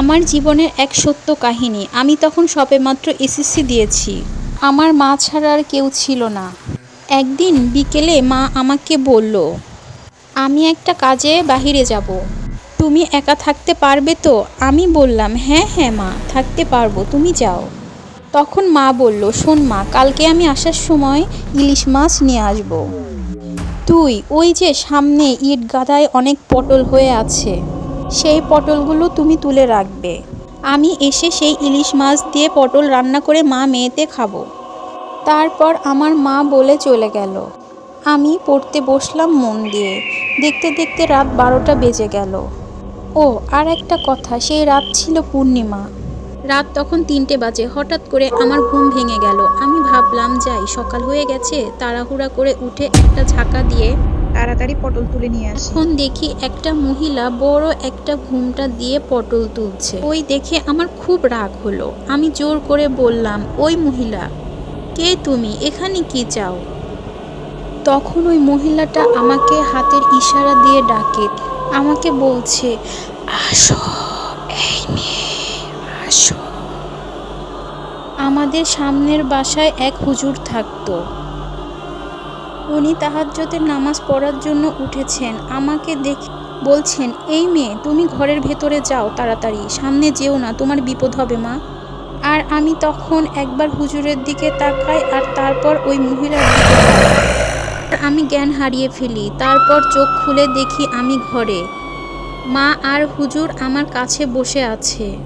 আমার জীবনের এক সত্য কাহিনী। আমি তখন সবেমাত্র এসএসসি দিয়েছি। আমার মা ছাড়া আর কেউ ছিল না। একদিন বিকেলে মা আমাকে বলল, আমি একটা কাজে বাহিরে যাব। তুমি একা থাকতে পারবে তো? আমি বললাম হ্যাঁ হ্যাঁ মা, থাকতে পারব, তুমি যাও। তখন মা বলল, শোন মা, কালকে আমি আসার সময় ইলিশ মাছ নিয়ে আসব। তুই ওই যে সামনে ইট গাদায় অনেক পটল হয়ে আছে। সেই পটলগুলো তুমি তুলে রাখবে। আমি এসে সেই ইলিশ মাছ দিয়ে পটল রান্না করে মা মেয়েতে খাব। তারপর আমার মা বলে চলে গেল। আমি পড়তে বসলাম মন দিয়ে। দেখতে দেখতে রাত বারোটা বেজে গেল। ও, আর একটা কথা, সেই রাত ছিল পূর্ণিমা। রাত তখন তিনটে বাজে। হঠাৎ করে আমার ঘুম ভেঙে গেল। আমি ভাবলাম, যাই, সকাল হয়ে গেছে। তাড়াহুড়া করে উঠে একটা ঝাঁকা দিয়ে তাড়াতাড়ি পটল তুলে নিয়ে আসি। এখন দেখি একটা মহিলা বড় একটা ঘুমটা দিয়ে পটল তুলছে। ওই দেখে আমার খুব রাগ হলো। আমি জোর করে বললাম, ওই মহিলা, কে তুমি? এখানে কি চাও? তখন ওই মহিলাটা আমাকে হাতের ইশারা দিয়ে ডাকে। আমাকে বলছে, আসো, এই আসো। আমাদের সামনের বাসায় এক হুজুর থাকতো। উনি তাহাজ্জতের নামাজ পড়ার জন্য উঠেছেন। আমাকে দেখে, বলছেন, এই মেয়ে, তুমি ঘরের ভেতরে যাও তাড়াতাড়ি, সামনে যেও না, তোমার বিপদ হবে, মা। আর আমি তখন একবার হুজুরের দিকে তাকাই আর তারপর ওই মহিলার আমি জ্ঞান হারিয়ে ফেলি, তারপর চোখ খুলে দেখি আমি ঘরে। মা আর হুজুর আমার কাছে বসে আছে।